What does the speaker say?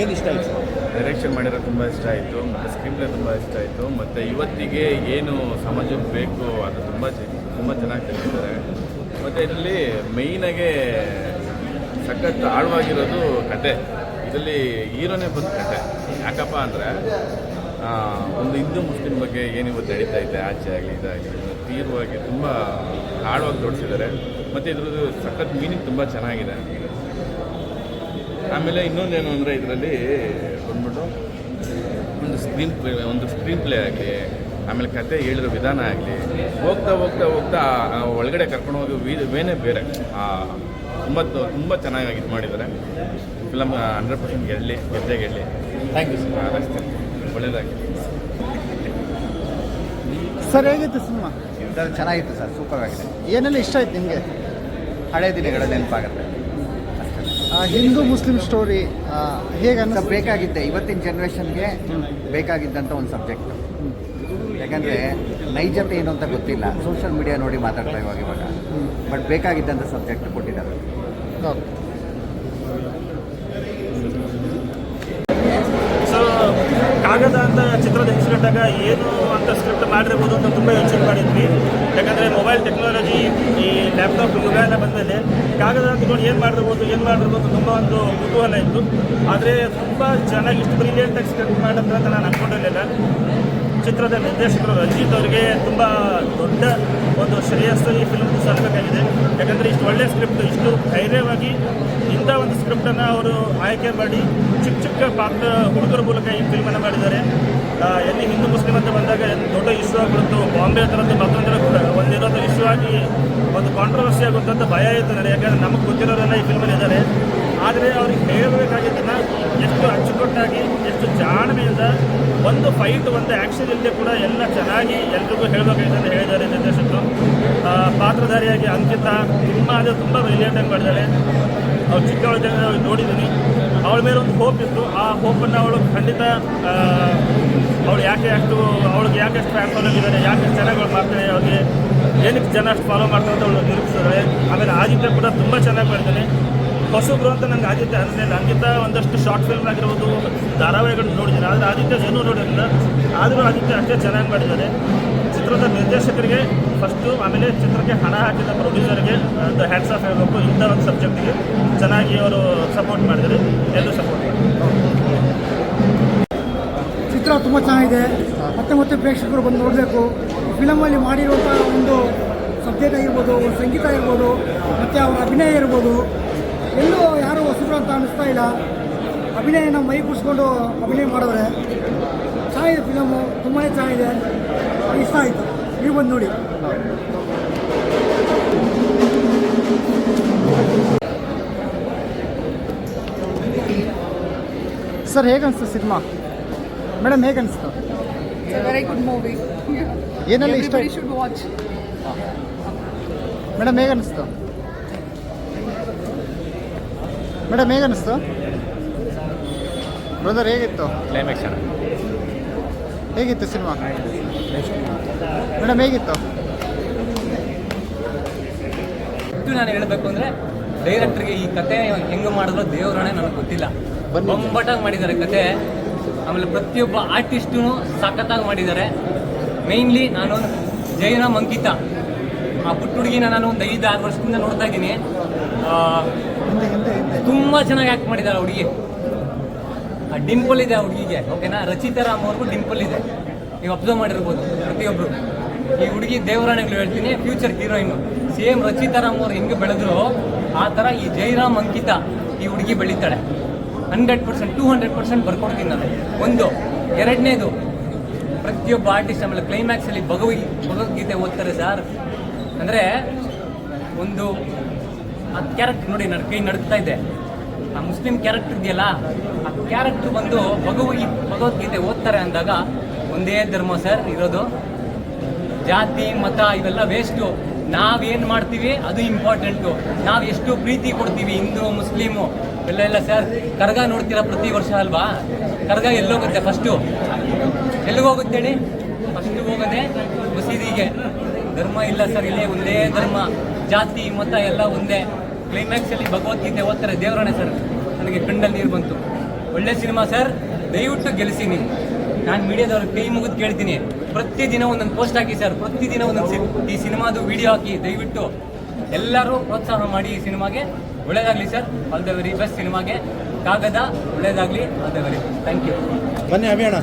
ಏನು ಇಷ್ಟ ಆಯಿತು? ಡೈರೆಕ್ಷನ್ ಮಾಡಿರೋ ತುಂಬ ಇಷ್ಟ ಆಯಿತು, ಮತ್ತು ಸ್ಕ್ರೀನ್ ಪ್ಲೇ ತುಂಬ ಇಷ್ಟ ಆಯಿತು, ಮತ್ತು ಇವತ್ತಿಗೆ ಏನು ಸಮಾಜಕ್ಕೆ ಬೇಕು ಅದು ತುಂಬ ತುಂಬ ಚೆನ್ನಾಗಿ ತಿಳಿಸಿದ್ದಾರೆ. ಮತ್ತು ಇದರಲ್ಲಿ ಮೇಯ್ನಾಗೆ ಸಖತ್ ಆಳವಾಗಿರೋದು ಕತೆ. ಇದರಲ್ಲಿ ಹೀರೋನೇ ಬಂದು ಕತೆ. ಯಾಕಪ್ಪ ಅಂದರೆ ಒಂದು ಹಿಂದೂ ಮುಸ್ಲಿಂ ಬಗ್ಗೆ ಏನು ಇವತ್ತು ನಡೀತಾ ಇದೆ, ಆಚೆ ಆಗಲಿ ಇದಾಗಲಿ ತೀವ್ರವಾಗಿ ತುಂಬ ಆಳವಾಗಿ ತೋರಿಸಿದ್ದಾರೆ ಮತ್ತು ಇದ್ರದ್ದು ಸಖತ್ ಮೀನಿಂಗ್ ತುಂಬ ಚೆನ್ನಾಗಿದೆ. ಆಮೇಲೆ ಇನ್ನೊಂದೇನು ಅಂದರೆ ಇದರಲ್ಲಿ ಬಂದ್ಬಿಟ್ಟು ಒಂದು ಸ್ಕ್ರೀನ್ ಪ್ಲೇ ಒಂದು ಸ್ಕ್ರೀನ್ ಪ್ಲೇ ಆಗಲಿ ಆಮೇಲೆ ಕತೆ ಹೇಳಿರೋ ವಿಧಾನ ಆಗಲಿ ಹೋಗ್ತಾ ಹೋಗ್ತಾ ಹೋಗ್ತಾ ಒಳಗಡೆ ಕರ್ಕೊಂಡು ಹೋಗಿ ವಿ ವೇನೇ ಬೇರೆ. ಆ, ತುಂಬ ತುಂಬ ಚೆನ್ನಾಗಿ ಇದು ಮಾಡಿದ್ದಾರೆ. ಫಿಲಮ್ ಹಂಡ್ರೆಡ್ ಪರ್ಸೆಂಟ್ ಗೆಲ್ಲಿ ಗೆದ್ದೇ ಗೆಲ್ಲಿ. ಥ್ಯಾಂಕ್ ಯು ಸರ್ ಆದಷ್ಟು ಒಳ್ಳೆಯದಾಗಿ ಸರ್ ಹೇಗಿತ್ತು ಸಿನಿಮಾ ಸರ್ ಚೆನ್ನಾಗಿತ್ತು ಸರ್ ಸೂಪರ್ ಆಗಿದೆ. ಏನೆಲ್ಲ ಇಷ್ಟ ಆಯ್ತು ನಿಮಗೆ? ಹಳೆ ದಿನಗಳ ನೆನಪಾಗುತ್ತೆ. ಹಿಂದೂ ಮುಸ್ಲಿಂ ಸ್ಟೋರಿ ಹೇಗೆ ಸರ್ ಅನ್ನಿಸ್ತು? ಬೇಕಾಗಿದ್ದೆ. ಇವತ್ತಿನ ಜನ್ರೇಷನ್ಗೆ ಬೇಕಾಗಿದ್ದಂಥ ಒಂದು ಸಬ್ಜೆಕ್ಟ್ ಯಾಕಂದರೆ ನೈಜತೆ ಏನು ಅಂತ ಗೊತ್ತಿಲ್ಲ. ಸೋಷಿಯಲ್ ಮೀಡಿಯಾ ನೋಡಿ ಮಾತಾಡ್ತಾ ಇವಾಗ ಇವಾಗ. ಬಟ್ ಬೇಕಾಗಿದ್ದಂಥ ಸಬ್ಜೆಕ್ಟ್ ಕೊಟ್ಟಿದ್ದಾರೆ ಹೌದು. ಸೊ ಕಾಗದ ಅಂತ ಚಿತ್ರದ ಹೆಸರಿಟ್ಟಾಗ ಏನು ಅಂತ ಸ್ಕ್ರಿಪ್ಟ್ ಮಾಡಿರ್ಬೋದು ಅಂತ ತುಂಬ ಯೋಚನೆ ಮಾಡಿದ್ವಿ. ಯಾಕಂದರೆ ಮೊಬೈಲ್ ಟೆಕ್ನಾಲಜಿ ಈ ಲ್ಯಾಪ್ಟಾಪ್ ಯುಗ ಎಲ್ಲ ಬಂದಮೇಲೆ ಕಾಗದ ಅಂದ್ಕೊಂಡು ಏನು ಮಾಡಿರ್ಬೋದು ಏನು ಮಾಡಿರ್ಬೋದು ತುಂಬ ಒಂದು ಕುತೂಹಲ ಇತ್ತು. ಆದರೆ ತುಂಬ ಚೆನ್ನಾಗಿ ಇಷ್ಟು ಬ್ರಿಲಿಯಂಟಾಗಿ ಸ್ಕ್ರಿಪ್ಟ್ ಮಾಡಿದ್ರೆ ಅಂತ ನಾನು ಅಂದ್ಕೊಂಡಿರಲಿಲ್ಲ ಚಿತ್ರದ ನಿರ್ದೇಶಕರು ರಂಜಿತ್ ಅವರಿಗೆ ತುಂಬ ದೊಡ್ಡ ಒಂದು ಶ್ರೇಯಸ್ಸು ಈ ಫಿಲ್ಮ್ ಸಲ್ಲಬೇಕಾಗಿದೆ ಯಾಕಂದರೆ ಇಷ್ಟು ಒಳ್ಳೆಯ ಸ್ಕ್ರಿಪ್ಟ್ ಇಷ್ಟು ಧೈರ್ಯವಾಗಿ ಇಂಥ ಒಂದು ಸ್ಕ್ರಿಪ್ಟನ್ನು ಅವರು ಆಯ್ಕೆ ಮಾಡಿ ಚಿಕ್ಕ ಚಿಕ್ಕ ಪಾತ್ರ ಹುಡುಗರ ಮೂಲಕ ಈ ಫಿಲ್ಮನ್ನು ಮಾಡಿದ್ದಾರೆ. ಎಲ್ಲಿ ಹಿಂದೂ ಮುಸ್ಲಿಂ ಅಂತ ಬಂದಾಗ ದೊಡ್ಡ ಇಶ್ಯೂ ಆಗುತ್ತೆ ಬಾಂಬೆ ಥರದ್ದು ಮತ್ತೊಂದರ ಒಂದಿರೋದು ಇಶ್ಯೂ ಆಗಿ ಒಂದು ಕಾಂಟ್ರವರ್ಸಿ ಅಂತ ಭಯ ಇತ್ತು ನನಗೆ. ಯಾಕಂದರೆ ನಮಗೆ ಗೊತ್ತಿರೋರೆಲ್ಲ ಈ ಫಿಲ್ಮಲ್ಲಿ ಇದ್ದಾರೆ. ಆದರೆ ಅವ್ರಿಗೆ ಹೇಳಬೇಕಾಗಿದ್ದನ್ನ ಎಷ್ಟು ಅಚ್ಚುಕಟ್ಟಾಗಿ ಎಷ್ಟು ಜಾಣ್ಮೆಯಿಂದ ಒಂದು ಫೈಟ್ ಒಂದು ಆ್ಯಕ್ಷನ್ ಇಲ್ಲದೆ ಕೂಡ ಎಲ್ಲ ಚೆನ್ನಾಗಿ ಎಲ್ರಿಗೂ ಅಂತ ಹೇಳಿದ್ದಾರೆ ನಿರ್ದೇಶಕರು. ಪಾತ್ರಧಾರಿಯಾಗಿ ಅಂಕಿತ, ತುಂಬ ಅದು ತುಂಬ ಬ್ರಿಲಿಯಂಟಾಗಿ ಮಾಡಿದ್ದಾಳೆ. ಅವ್ಳು ಚಿಕ್ಕವಳ ನೋಡಿದ್ದೀನಿ ಅವಳ ಮೇಲೆ ಒಂದು ಹೋಪ್ ಇತ್ತು. ಆ ಹೋಪನ್ನು ಅವಳು ಖಂಡಿತ ಅವಳು ಯಾಕೆ ಅಷ್ಟು, ಅವಳಿಗೆ ಯಾಕೆ ಅಷ್ಟು ಫ್ಯಾನ್ ಫಾಲೋ ಇದ್ದಾರೆ, ಯಾಕೆ ಚೆನ್ನಾಗಿ ಅವಳು ಮಾಡ್ತಾರೆ ಅವ್ರಿಗೆ ಏನಕ್ಕೆ ಜನ ಅಷ್ಟು ಫಾಲೋ ಮಾಡ್ತಾರೆ ಅಂತ ಅವಳು ನಿರೂಪಿಸಿದಾಳೆ. ಆಮೇಲೆ ಆದಿತ್ಯ ಕೂಡ ತುಂಬ ಚೆನ್ನಾಗಿ ಮಾಡ್ತಾನೆ ಹೊಸಬ್ರು ಅಂತ ನಂಗೆ ಆದಿತ್ಯ ಅನಿಸಲಿಲ್ಲ ಅಂಕಿತ ಒಂದಷ್ಟು ಶಾರ್ಟ್ ಫಿಲ್ಮ್ ಆಗಿರ್ಬೋದು, ಧಾರಾವಾಹಿಗಳು ನೋಡಿದ್ದೀನಿ. ಆದರೆ ಆದಿತ್ಯ ಏನೂ ನೋಡಿರಲಿಲ್ಲ. ಆದರೂ ಆದಿತ್ಯ ಅಷ್ಟೇ ಚೆನ್ನಾಗಿ ಮಾಡಿದ್ದಾರೆ. ಚಿತ್ರದ ನಿರ್ದೇಶಕರಿಗೆ ಫಸ್ಟು ಆಮೇಲೆ ಚಿತ್ರಕ್ಕೆ ಹಣ ಹಾಕಿದ ಪ್ರೊಡ್ಯೂಸರ್ಗೆ ಹ್ಯಾಂಡ್ಸ್ ಆಫ್ ಹೇಳಬೇಕು ಇಂಥ ಒಂದು ಸಬ್ಜೆಕ್ಟಿಗೆ ಚೆನ್ನಾಗಿ ಅವರು ಸಪೋರ್ಟ್ ಮಾಡಿದ್ದಾರೆ. ಎಲ್ಲರೂ ಸಪೋರ್ಟ್ ಮಾಡಿ. ಚಿತ್ರ ತುಂಬ ಚೆನ್ನಾಗಿದೆ. ಮತ್ತೆ ಮತ್ತೆ ಪ್ರೇಕ್ಷಕರು ಬಂದು ನೋಡಬೇಕು. ಫಿಲಮಲ್ಲಿ ಮಾಡಿರುವಂಥ ಒಂದು ಸಬ್ಜೆಕ್ಟ್ ಆಗಿರ್ಬೋದು, ಸಂಗೀತ ಇರ್ಬೋದು ಮತ್ತು ಅವರ ಅಭಿನಯ ಇರ್ಬೋದು ಎಲ್ಲೂ ಯಾರು ಹೊಸಬ್ರು ಅಂತ ಅನ್ನಿಸ್ತಾ ಇಲ್ಲ. ಅಭಿನಯನ ಮೈ ಕುಡಿಸ್ಕೊಂಡು ಅಭಿನಯ ಮಾಡಿದ್ರೆ ಚೆನ್ನಾಗಿದೆ ಫಿಲಮು ತುಂಬಾ ಚೆನ್ನಾಗಿದೆ. ಇಷ್ಟ ಆಯಿತು. ನೀವು ಬಂದು ನೋಡಿ. ಸರ್ ಹೇಗನ್ಸ್ತು cinema? Madam ಹೇಗನ್ಸ್ತು? Very good movie. ಏನೆಲ್ಲ ಇಷ್ಟ ಮೇಡಮ್ ಹೇಗನ್ನಿಸ್ತು ಮೇಡಮ್ ಹೇಗನ್ನಿಸ್ತು ಬ್ರದರ್ ಹೇಗಿತ್ತು? ಕ್ಲೈಮ್ಯಾಕ್ಸ್ ಹೇಗಿತ್ತು ಸಿನಿಮಾ? ಮೇಡಮ್ ಹೇಗಿತ್ತು? ಇದು ನಾನು ಹೇಳಬೇಕು ಅಂದರೆ ಡೈರೆಕ್ಟ್ರಿಗೆ ಈ ಕತೆ ಹೆಂಗೆ ಮಾಡಿದ್ರು ದೇವರಣೆ ನನಗೆ ಗೊತ್ತಿಲ್ಲ. ಬಂಬಟ್ಟಾಗಿ ಬೊಂಬಟಾಗಿ ಮಾಡಿದ್ದಾರೆ ಕತೆ. ಆಮೇಲೆ ಪ್ರತಿಯೊಬ್ಬ ಆರ್ಟಿಸ್ಟೂ ಸಖತ್ತಾಗಿ ಮಾಡಿದ್ದಾರೆ. ಮೇಯ್ನ್ಲಿ ನಾನು ಜೈನ ಮಂಕಿತ. ಆ ಪುಟ್ಟ ಹುಡುಗಿನ ನಾನು ಒಂದು ಐದು ಆರು ವರ್ಷದಿಂದ ನೋಡ್ತಾ ಇದ್ದೀನಿ. ತುಂಬ ಚೆನ್ನಾಗಿ ಆಕ್ಟ್ ಮಾಡಿದ್ದಾರೆ ಹುಡುಗಿ. ಆ ಡಿಂಪಲ್ ಇದೆ ಹುಡುಗಿಗೆ ಓಕೆನಾ ರಚಿತಾ ರಾಮ್ ಅವ್ರಿಗೂ ಡಿಂಪಲ್ ಇದೆ. ನೀವು ಅಬ್ಸರ್ವ್ ಮಾಡಿರ್ಬೋದು ಪ್ರತಿಯೊಬ್ಬರು ಈ ಹುಡುಗಿ ದೇವರಾಣಿಗಳು ಹೇಳ್ತೀನಿ future heroine same Rachita Ram ಅವ್ರು ಹೆಂಗೆ ಬೆಳೆದ್ರು, ಆ ಥರ ಈ ಜೈರಾಮ್ ಅಂಕಿತ ಈ ಹುಡುಗಿ ಬೆಳೀತಾಳೆ. Hundred percent two hundred percent ಬರ್ಕೊಡ್ತೀನಿ ನಾನು ಒಂದು, ಎರಡನೇದು, ಪ್ರತಿಯೊಬ್ಬ ಆರ್ಟಿಸ್ಟ್ ಆಮೇಲೆ ಕ್ಲೈಮ್ಯಾಕ್ಸಲ್ಲಿ ಭಗವಿ ಭಗವದ್ಗೀತೆ ಓದ್ತಾರೆ ಸರ್ ಅಂದರೆ, ಒಂದು ಆ ಕ್ಯಾರೆಕ್ಟರ್ ನೋಡಿ ನನ್ನ ಕೈ ನಡುಕ್ತಾ ಇದೆ. ಆ ಮುಸ್ಲಿಂ ಕ್ಯಾರೆಕ್ಟರ್ ಇದೆಯಲ್ಲ, ಆ ಕ್ಯಾರೆಕ್ಟರ್ ಬಂದು ಭಗವದ್ ಭಗವದ್ಗೀತೆ ಓದ್ತಾರೆ ಅಂದಾಗ ಒಂದೇ ಧರ್ಮ ಸರ್ ಇರೋದು. ಜಾತಿ, ಮತ ಇವೆಲ್ಲ ವೇಸ್ಟು ನಾವೇನು ಮಾಡ್ತೀವಿ, ಅದು ಇಂಪಾರ್ಟೆಂಟು ನಾವು ಎಷ್ಟು ಪ್ರೀತಿ ಕೊಡ್ತೀವಿ ಹಿಂದೂ ಮುಸ್ಲಿಮು ಎಲ್ಲ ಎಲ್ಲ ಸರ್ ಕರ್ಗ ನೋಡ್ತೀರಾ ಪ್ರತಿ ವರ್ಷ ಅಲ್ವಾ? ಕರ್ಗ ಎಲ್ಲೋಗುತ್ತೆ ಫಸ್ಟು ಎಲ್ಲಿಗೆ ಹೋಗುತ್ತೆ ಹೇಳಿ? ಫಸ್ಟ್ ಹೋಗದೆ ಮಸೀದಿಗೆ. ಧರ್ಮ ಇಲ್ಲ ಸರ್ ಇಲ್ಲೇ ಒಂದೇ ಧರ್ಮ. ಜಾತಿ, ಮತ ಎಲ್ಲ ಒಂದೇ. ಕ್ಲೈಮ್ಯಾಕ್ಸಲ್ಲಿ ಭಗವದ್ಗೀತೆ ಓದ್ತಾರೆ ದೇವರಾಣೆ ಸರ್ ನನಗೆ ಕಣ್ಣಲ್ಲಿ ನೀರು ಬಂತು. ಒಳ್ಳೆ ಸಿನಿಮಾ ಸರ್ ದಯವಿಟ್ಟು ಗೆಲ್ಲಿಸಿ ನೀವು. ನಾನು ಮೀಡಿಯಾದವ್ರಿಗೆ ಕೈ ಮುಗಿದು ಕೇಳ್ತೀನಿ. ಪ್ರತಿದಿನ ಒಂದೊಂದು ಪೋಸ್ಟ್ ಹಾಕಿ ಸರ್ ಪ್ರತಿದಿನ ಒಂದೊಂದು ಸಿ ಈ ಸಿನಿಮಾದು ವಿಡಿಯೋ ಹಾಕಿ ದಯವಿಟ್ಟು ಎಲ್ಲರೂ ಪ್ರೋತ್ಸಾಹ ಮಾಡಿ ಈ ಸಿನಿಮಾಗೆ ಒಳ್ಳೇದಾಗಲಿ sir all the very best ಸಿನಿಮಾಗೆ ಕಾಗದ ಒಳ್ಳೇದಾಗಲಿ all the very thank you ಬನ್ನಿ ಅಭಿಯಣ್ಣ